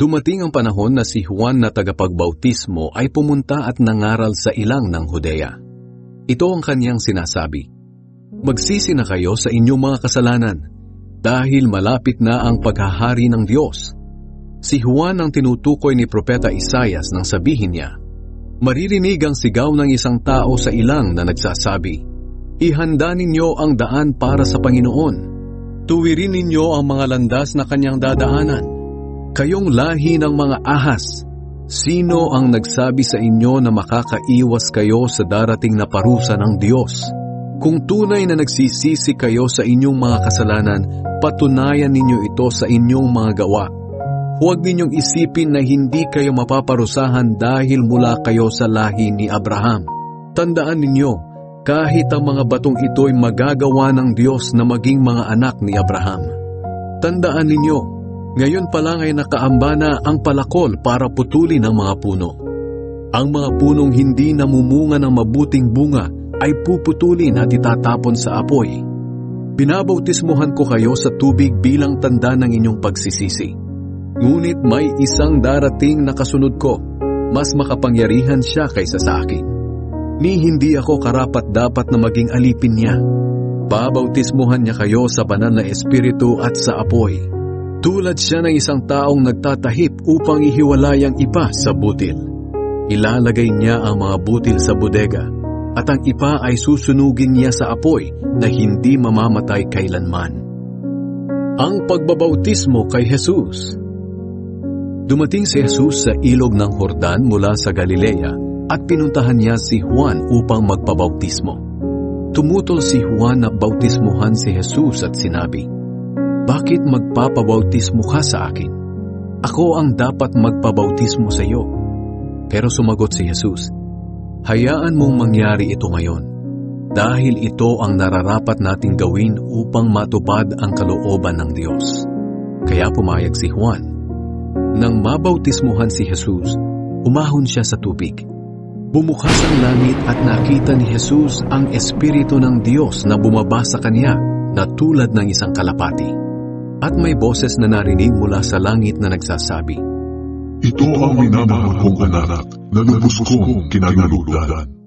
Dumating ang panahon na si Juan na tagapagbautismo ay pumunta at nangaral sa ilang ng Judea. Ito ang kanyang sinasabi, Magsisi na kayo sa inyong mga kasalanan, dahil malapit na ang paghahari ng Diyos. Si Juan ang tinutukoy ni Propeta Isayas nang sabihin niya, Maririnig ang sigaw ng isang tao sa ilang na nagsasabi, Ihanda ninyo ang daan para sa Panginoon. Tuwirin ninyo ang mga landas na kanyang dadaanan. Kayong lahi ng mga ahas, sino ang nagsabi sa inyo na makakaiwas kayo sa darating na parusa ng Diyos? Kung tunay na nagsisisi kayo sa inyong mga kasalanan, patunayan ninyo ito sa inyong mga gawa. Huwag ninyong isipin na hindi kayo mapaparusahan dahil mula kayo sa lahi ni Abraham. Tandaan ninyo, kahit ang mga batong ito'y magagawa ng Diyos na maging mga anak ni Abraham. Tandaan ninyo, ngayon pa lang ay nakaamba na ang palakol para putulin ang mga puno. Ang mga punong hindi namumunga ng mabuting bunga ay puputulin at itatapon sa apoy. Binabautismuhan ko kayo sa tubig bilang tanda ng inyong pagsisisi. Ngunit may isang darating na kasunod ko, mas makapangyarihan siya kaysa sa akin. Ni hindi ako karapat dapat na maging alipin niya. Babautismuhan niya kayo sa banal na espiritu at sa apoy. Tulad siya ng isang taong nagtatahip upang ihiwalay ang ipa sa butil. Ilalagay niya ang mga butil sa bodega at ang ipa ay susunugin niya sa apoy na hindi mamamatay kailanman. Ang pagbabautismo kay Jesus Dumating si Jesus sa ilog ng Hordan mula sa Galilea at pinuntahan niya si Juan upang magpabautismo. Tumutol si Juan na bautismuhan si Jesus at sinabi, Bakit magpapabautismo ka sa akin? Ako ang dapat magpabautismo sa iyo. Pero sumagot si Jesus, Hayaan mong mangyari ito ngayon, dahil ito ang nararapat nating gawin upang matupad ang kalooban ng Diyos. Kaya pumayag si Juan. Nang mabautismuhan si Jesus, umahon siya sa tubig. Bumukas ang langit at nakita ni Jesus ang Espiritu ng Diyos na bumaba sa kanya na tulad ng isang kalapati. At may boses na narinig mula sa langit na nagsasabi, Ito ang minamahal kong anak na lubos kong kinaguludan.